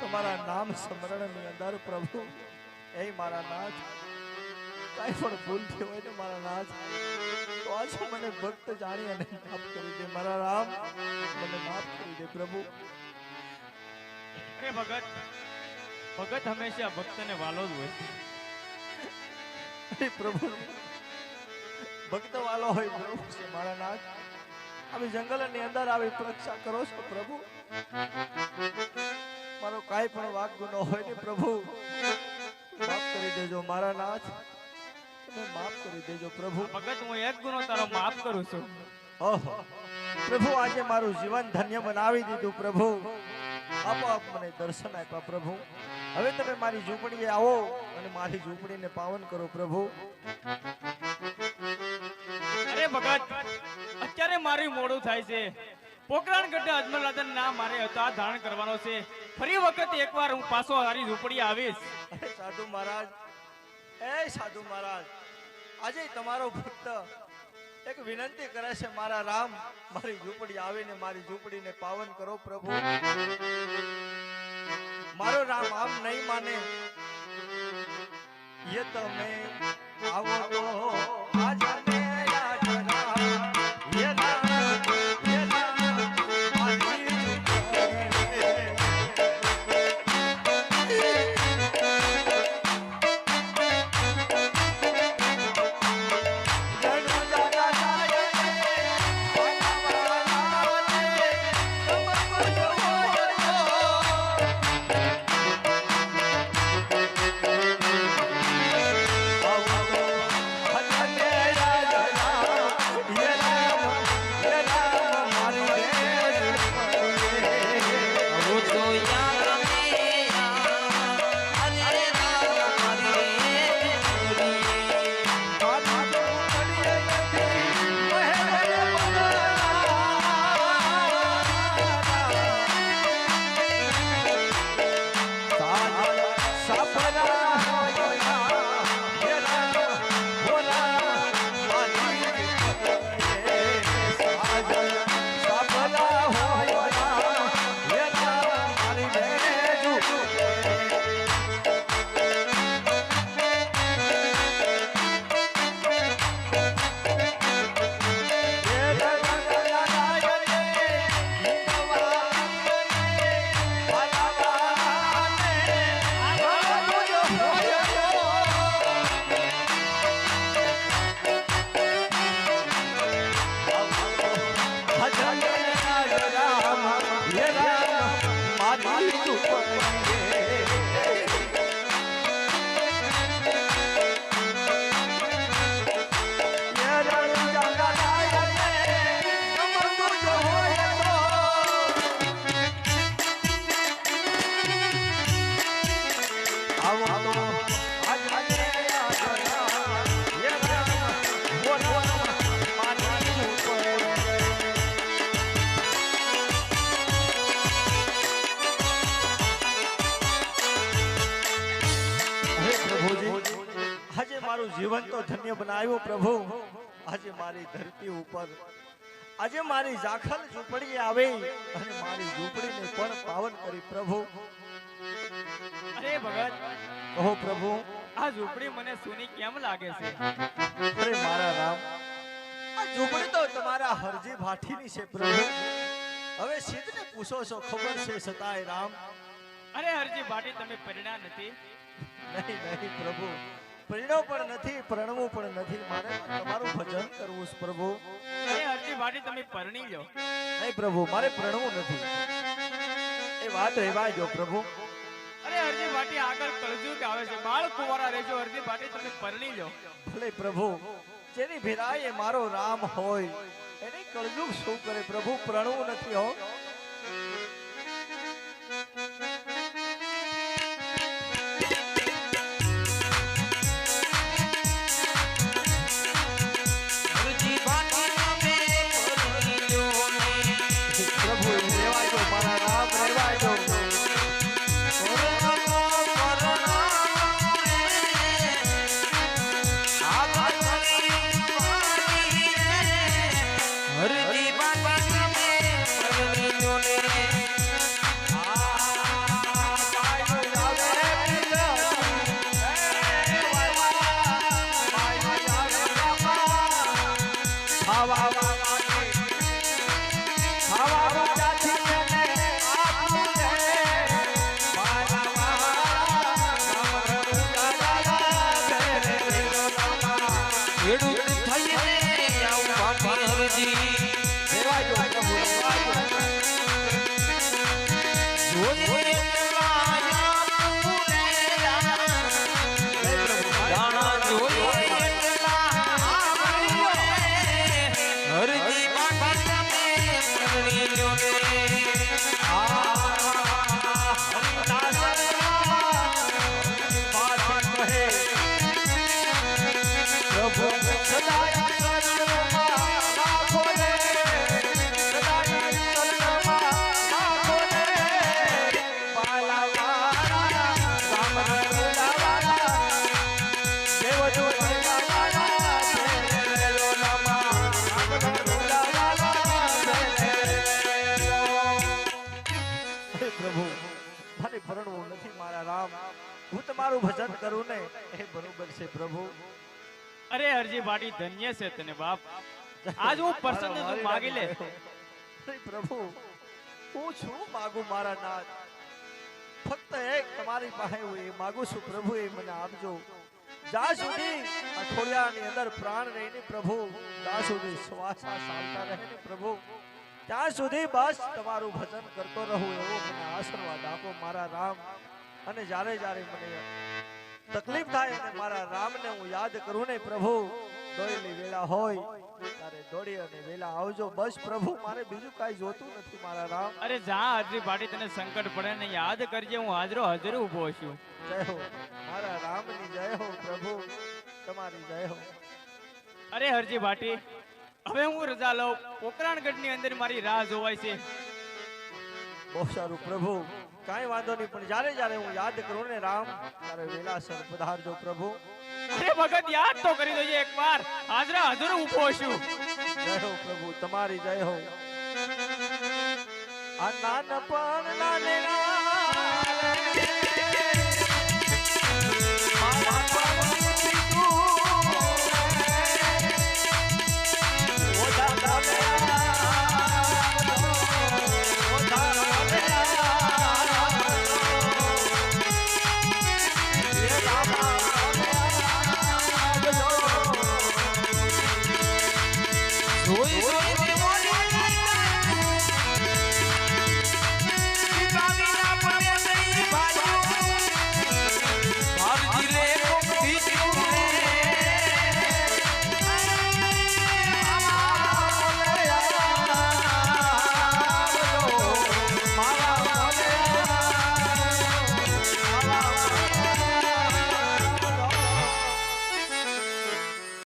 તમારા નામ સ્મરણની અંદર પ્રભુ એ મારા નાથ, કાંઈ પણ ભૂલ થઈ હોય ને મારા નાથ, તો આજે મને ભક્ત જાણી અને માફ કરી દે મારા રામ મને માફ કરી દે પ્રભુ. ભગત ભગત હંમેશા ભક્તને વાલો જ હોય. પ્રભુ. ભક્ત વાલો હોય પ્રભુ. છે મારા નાથ આવી જંગલની અંદર આવી પરીક્ષા કરો છો પ્રભુ. મારો કાંઈ પણ વાગ ગુનો હોય ને પ્રભુ. માફ કરી દેજો મારા નાથ. તમે માફ કરી દેજો પ્રભુ. ભગત હું એક ગુનો તારો માફ કરું છું. ઓહો. પ્રભુ આજે મારું જીવન ધન્ય બનાવી દીધું પ્રભુ. આપોઆપ મને દર્શન આપ્યા પ્રભુ. હવે તમે મારી ઝૂંપડીએ આવો અને મારી ઝૂંપડીને પાવન કરો પ્રભુ. અરે ભગત અત્યારે મારું મોડું થાય છે. પોકરાણ ગઢે અજમલાદન ના મારે હતા ધારણ કરવાનો છે. ફરી વખત એકવાર હું પાછો મારી ઝૂંપડી આવીશ. અરે સાધુ મહારાજ એ સાધુ મહારાજ આજે તમારો ભક્ત એક વિનંતી કરે છે મારા રામ મારી ઝૂંપડી આવીને મારી ઝૂંપડીને પાવન કરો પ્રભુ. મારો રામ આમ નહીં માને. ये તમે તો આજ મે જીવન તો ધન્ય બનાવ્યું પ્રભુ. આજે મારી ધરતી ઉપર આજે મારી જાખલ ઝૂંપડી આવે અને મારી ઝૂંપડીને પણ પાવન કરી પ્રભુ. અરે ભગત કહો પ્રભુ. આ ઝૂંપડી મને સુની કેમ લાગે છે? અરે મારા રામ આ ઝૂંપડી તો તમારા હરજી ભાઠીની છે પ્રભુ. હવે સિદ્ધને પૂછો છો ખબર છે સતાય રામ? અરે હરજી ભાટી તમે પરિણા નથી? નહીં નહીં પ્રભુ. પરિણવ પણ નથી પ્રણવું પણ નથી. મારે તમારું ભજન કરવું છે પ્રભુ. અરે હરજી ભાટી તમે પરણી લો. નહીં પ્રભુ મારે પ્રણવું નથી. એ વાત રહેવા જો પ્રભુ. અરે અરજી ભાટી આગળ કળજુગ આવે છે. બાળ કુંવારા રહેજો અરજી ભાટી તમે પરણી લો. ભલે પ્રભુ જેની ભેરાય એ મારો રામ હોય એને કળજુ શું કરે પ્રભુ? પ્રણવું નથી હો. વાહ વાહ ભજન કરું ને? એ બરોબર છે પ્રભુ. અરે અરજી ભાટી ધન્ય છે તને બાપ. આજ હું પ્રસન્ન છું માગી લે. પ્રભુ હું શું માગું મારા નાથ? ફક્ત એક તમારી પાસે હું એ માગું છું પ્રભુ એ મને આપજો. જ્યાં સુધી આ અંદર પ્રાણ રહીને પ્રભુ ત્યાં સુધી શ્વાસ ચાલતા રહે ને પ્રભુ. ત્યાં સુધી બસ તમારું ભજન કરતો રહું એવો મને આશીર્વાદ આપો મારા રામ. અને જ્યારે જ્યારે મને તકલીફ થાય અને મારા રામને હું યાદ કરું ને પ્રભુ દોડેલી વેળા હોય તારે દોડી અને વેલા આવજો. બસ પ્રભુ મારે બીજું કાઈ જોતું નથી મારા રામ. અરે જા હરજી ભાટી તને સંકટ પડે ને યાદ કરજે હું હાજરો હાજર ઊભો છું. જય હો મારા રામની જય હો પ્રભુ તમારી જય હો. અરે હરજી ભાટી હવે હું રજા લઉં. પોકરાણગઢની અંદર મારી રાહ જોવાય છે. બહુ સારું પ્રભુ કાંઈ વાંધો નહીં પણ જ્યારે જ્યારે હું યાદ કરું ને રામ ત્યારે વેલાસર પધારજો પ્રભુ. અરે ભગત યાદ તો કરી દેજે એકવાર. હાજરા હાજર ઊભો છું. જય હો પ્રભુ તમારી જય હો. આ નાનપણ